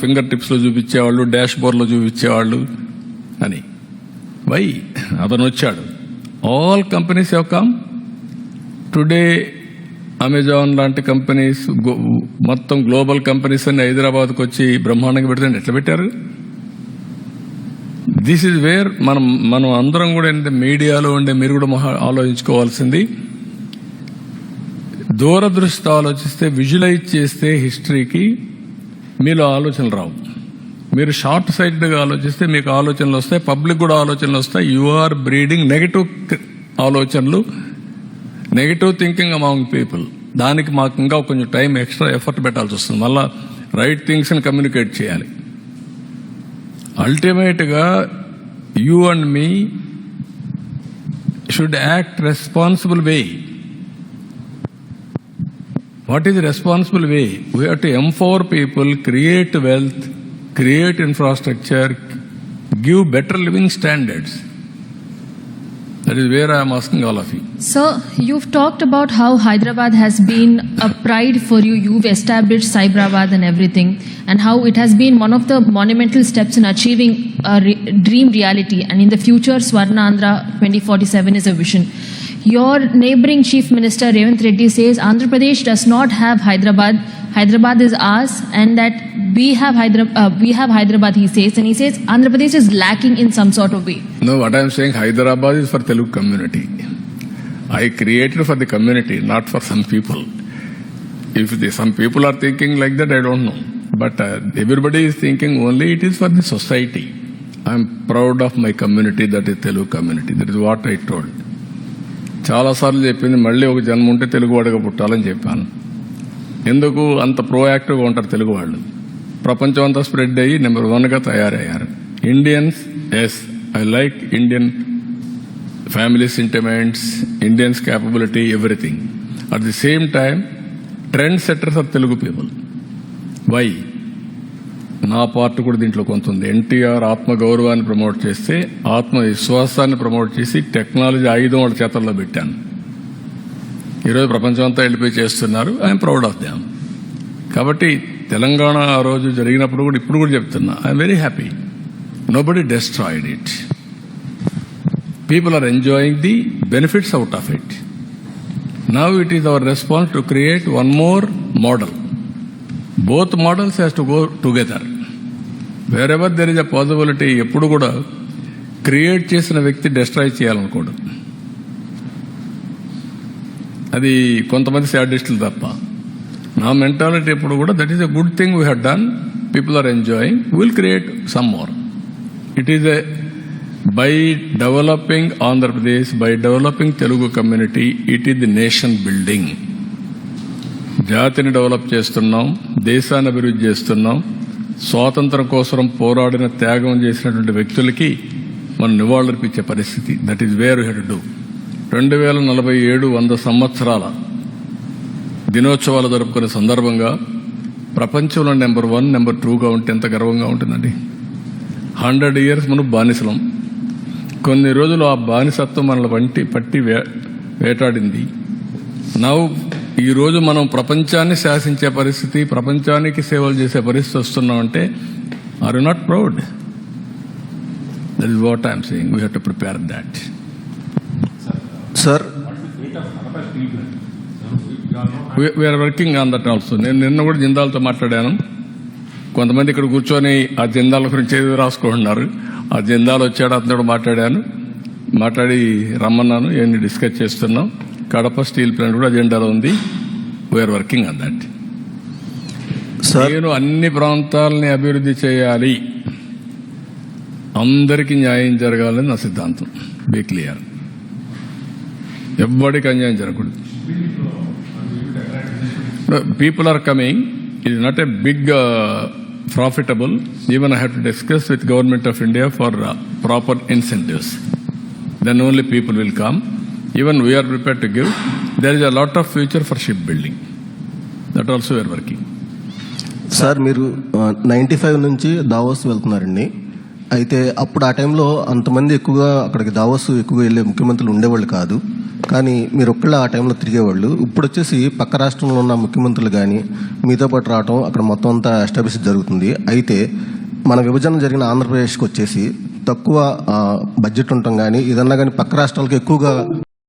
Finger టిప్స్లో చూపించేవాళ్ళు dash బోర్డ్లో చూపించేవాళ్ళు అని. Why అతను వచ్చాడు. ఆల్ కంపెనీస్ యొక్క టుడే అమెజాన్ లాంటి కంపెనీస్ గో- మొత్తం గ్లోబల్ కంపెనీస్ అన్ని హైదరాబాద్కి వచ్చి బ్రహ్మాండంగా పెడుతుంది ఎట్లా పెట్టారు? దిస్ ఇస్ వేర్ మనం మనం అందరం కూడా ఏంటంటే మీడియాలో ఉండే మీరు కూడా మహా- ఆలోచించుకోవాల్సింది. దూరదృష్టి ఆలోచిస్తే విజువలైజ్ చేస్తే హిస్టరీకి మీలో ఆలోచనలు రావు. మీరు షార్ట్ సైటెడ్గా ఆలోచిస్తే మీకు ఆలోచనలు వస్తాయి పబ్లిక్ కూడా ఆలోచనలు వస్తాయి. యు ఆర్ బ్రీడింగ్ నెగటివ్ ఆలోచనలు. నెగటివ్ థింకింగ్ అమాంగ్ పీపుల్ దానికి మాకు ఇంకా కొంచెం టైం ఎక్స్ట్రా ఎఫర్ట్ పెట్టాల్సి వస్తుంది. మళ్ళా రైట్ థింగ్స్ని కమ్యూనికేట్ చేయాలి. అల్టిమేట్గా you and me should act responsible way what is the responsible way? We have to empower people, create wealth, create infrastructure, give better living standards. That is where I am asking all of you. Sir, you've talked about how Hyderabad has been a pride for you. You've established Cyberabad and everything, and how it has been one of the monumental steps in achieving a re- dream reality. And in the future, Swarna Andhra 2047 is a vision. Your neighboring chief minister Revant Reddy says Andhra Pradesh does not have Hyderabad. Hyderabad is ours, and that we have Hyderabad. Uh, we have Hyderabad. He says, and he says Andhra Pradesh is lacking in some sort of way. No, what I am saying, Hyderabad is for Telugu community. I created for the community, not for some people. If the, some people are thinking like that, I don't know. But uh, everybody is thinking only it is for the society. I am proud of my community, that is Telugu community. That is what I told. చాలాసార్లు చెప్పింది మళ్ళీ ఒక జన్మ ఉంటే తెలుగువాడిగా పుట్టాలని చెప్పాను. ఎందుకు? అంత ప్రోయాక్టివ్గా ఉంటారు తెలుగు వాళ్ళు. ప్రపంచం అంతా స్ప్రెడ్ అయ్యి నెంబర్ వన్గా తయారయ్యారు. Indians as I like Indian family sentiments Indians capability everything at the same time trend setters of Telugu people why నా పార్ట్ కూడా దీంట్లో కొంత ఉంది. ఎన్టీఆర్ ఆత్మగౌరవాన్ని ప్రమోట్ చేస్తే ఆత్మవిశ్వాసాన్ని ప్రమోట్ చేసి టెక్నాలజీ ఆయుధం వాళ్ళ చేతల్లో పెట్టాను. ఈరోజు ప్రపంచం అంతా వెళ్ళిపోయి చేస్తున్నారు. I'm proud of them. కాబట్టి తెలంగాణ ఆ రోజు జరిగినప్పుడు కూడా ఇప్పుడు కూడా చెప్తున్నా I'm very happy. No body destroyed it people are enjoying the benefits out of it now it is our response to create one more model both models has to go together wherever there is a possibility ఎప్పుడు కూడా create చేసిన వ్యక్తి destroy చేయాలనుకోడు. అది కొంతమంది శాడిస్టులు తప్ప. నా mentality ఎప్పుడు కూడా that is a good thing we have done people are enjoying will create some more it is a by developing Andhra Pradesh by developing Telugu community it is the nation building జాతిని develop చేస్తున్నాం దేశాన్ని అభివృద్ధి చేస్తున్నాం స్వాతంత్రం కోసం పోరాడిన త్యాగం చేసినటువంటి వ్యక్తులకి మనం నివాళులర్పించే పరిస్థితి. That is where head do రెండు వేల నలభై ఏడు వంద సంవత్సరాల దినోత్సవాలు జరుపుకునే సందర్భంగా ప్రపంచంలో నెంబర్ వన్ నెంబర్ టూగా ఉంటే ఎంత గర్వంగా ఉంటుందండి. హండ్రెడ్ ఇయర్స్ మనం బానిసలం. కొన్ని రోజులు ఆ బానిసత్వం మనల వంటి పట్టి వే వేటాడింది. నవ్వు ఈ రోజు మనం ప్రపంచాన్ని శాసించే పరిస్థితి ప్రపంచానికి సేవలు చేసే పరిస్థితి వస్తున్నామంటే are you not proud that is what I'm saying we have to prepare that sir we're working on that also నేను నిన్న కూడా జిందాల్తో మాట్లాడాను. కొంతమంది ఇక్కడ కూర్చొని ఆ జిందాల గురించి ఏదో రాసుకుంటున్నారు. ఆ జిందాల్ వచ్చాడు అతను మాట్లాడాను. మాట్లాడి రమ్మన్నాను. ఇవన్నీ డిస్కస్ చేస్తున్నాం. కడప స్టీల్ ప్లాంట్ కూడా అజెండాలో ఉంది. We're working on that sir నేను అన్ని ప్రాంతాలని అభివృద్ధి చేయాలి. అందరికీ న్యాయం జరగాలని నా సిద్ధాంతం. బీ క్లియర్ ఎవ్వడికి అన్యాయం జరగకూడదు. పీపుల్ ఆర్ కమింగ్ ఇది not a big profitable even I have to discuss with government of India for proper incentives then only people will come even we're prepare to give there is a lot of future for ship building that also we're working sir మీరు ninety five నుంచి Davos వెళ్తున్నారండి. అయితే అప్పుడు ఆ టైంలో అంతమంది ఎక్కువగా అక్కడికి దావోస్ ఎక్కువగా వెళ్ళే ముఖ్యమంత్రులు ఉండేవాళ్ళు కాదు. కానీ మీరు ఒక్కళ్ళ ఆ టైంలో తిరిగేవాళ్ళు. ఇప్పుడు వచ్చేసి పక్క రాష్ట్రంలో ఉన్న ముఖ్యమంత్రులు కానీ మీతో పాటు రావటం అక్కడ మొత్తం అంతా ఎస్టాబ్లిష్ జరుగుతుంది. అయితే మన విభజన జరిగిన ఆంధ్రప్రదేశ్కి వచ్చేసి తక్కువ బడ్జెట్ ఉండటం కానీ ఏదన్నా కానీ పక్క రాష్ట్రాలకు ఎక్కువగా